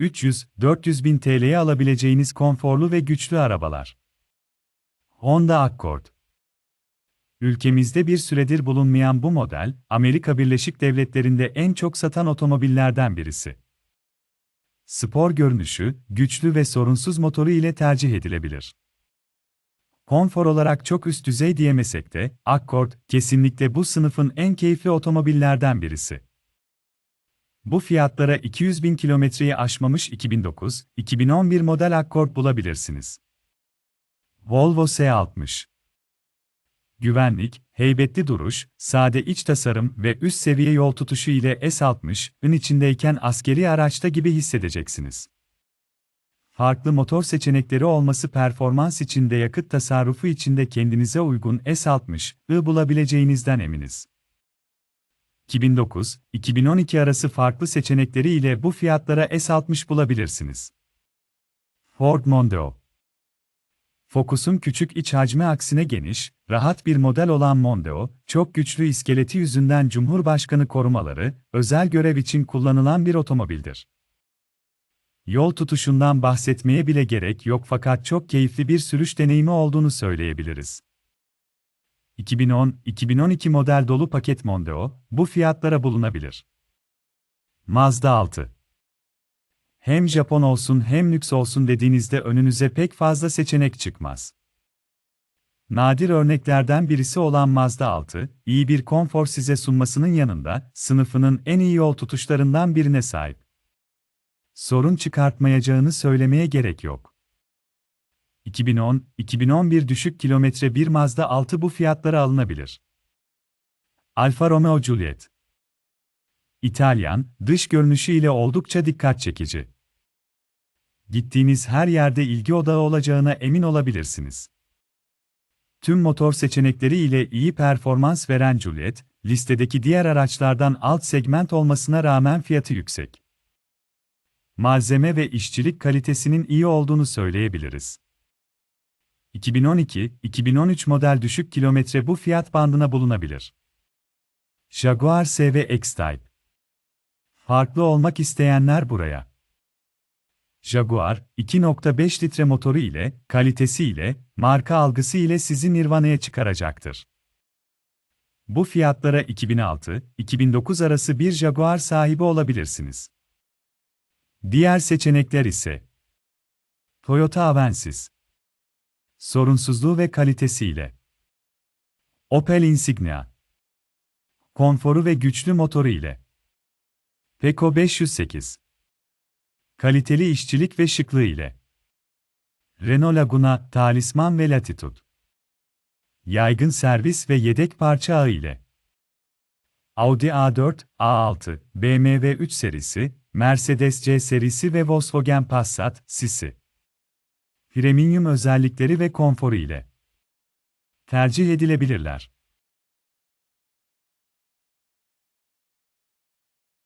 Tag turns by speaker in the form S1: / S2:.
S1: 300-400 bin TL'ye alabileceğiniz konforlu ve güçlü arabalar. Honda Accord Ülkemizde bir süredir bulunmayan bu model, Amerika Birleşik Devletleri'nde en çok satan otomobillerden birisi. Spor görünüşü, güçlü ve sorunsuz motoru ile tercih edilebilir. Konfor olarak çok üst düzey diyemesek de, Accord, kesinlikle bu sınıfın en keyifli otomobillerden birisi. Bu fiyatlara 200 bin kilometreyi aşmamış 2009-2011 model Accord bulabilirsiniz. Volvo S60 Güvenlik, heybetli duruş, sade iç tasarım ve üst seviye yol tutuşu ile S60'ın içindeyken askeri araçta gibi hissedeceksiniz. Farklı motor seçenekleri olması performans içinde yakıt tasarrufu içinde kendinize uygun S60'ı bulabileceğinizden eminiz. 2009-2012 arası farklı seçenekleri ile bu fiyatlara S60 bulabilirsiniz. Ford Mondeo Focus'un küçük iç hacmi aksine geniş, rahat bir model olan Mondeo, çok güçlü iskeleti yüzünden Cumhurbaşkanı korumaları, özel görev için kullanılan bir otomobildir. Yol tutuşundan bahsetmeye bile gerek yok fakat çok keyifli bir sürüş deneyimi olduğunu söyleyebiliriz. 2010-2012 model dolu paket Mondeo, bu fiyatlara bulunabilir. Mazda 6 Hem Japon olsun hem lüks olsun dediğinizde önünüze pek fazla seçenek çıkmaz. Nadir örneklerden birisi olan Mazda 6, iyi bir konfor size sunmasının yanında, sınıfının en iyi yol tutuşlarından birine sahip. Sorun çıkartmayacağını söylemeye gerek yok. 2010-2011 düşük kilometre bir Mazda 6 bu fiyatlara alınabilir. Alfa Romeo Juliet İtalyan, dış görünüşü ile oldukça dikkat çekici. Gittiğiniz her yerde ilgi odağı olacağına emin olabilirsiniz. Tüm motor seçenekleri ile iyi performans veren Juliet, listedeki diğer araçlardan alt segment olmasına rağmen fiyatı yüksek. Malzeme ve işçilik kalitesinin iyi olduğunu söyleyebiliriz. 2012-2013 model düşük kilometre bu fiyat bandına bulunabilir. Jaguar SV X-Type Farklı olmak isteyenler buraya. Jaguar, 2.5 litre motoru ile, kalitesi ile, marka algısı ile sizi Nirvana'ya çıkaracaktır. Bu fiyatlara 2006-2009 arası bir Jaguar sahibi olabilirsiniz. Diğer seçenekler ise Toyota Avensis Sorunsuzluğu ve kalitesiyle. Opel Insignia. Konforu ve güçlü motoru ile. Peugeot 508 Kaliteli işçilik ve şıklığı ile. Renault Laguna, Talisman ve Latitude. Yaygın servis ve yedek parça ağı ile. Audi A4, A6, BMW 3 serisi, Mercedes C serisi ve Volkswagen Passat, Sisi. Premium özellikleri ve konforu ile tercih edilebilirler.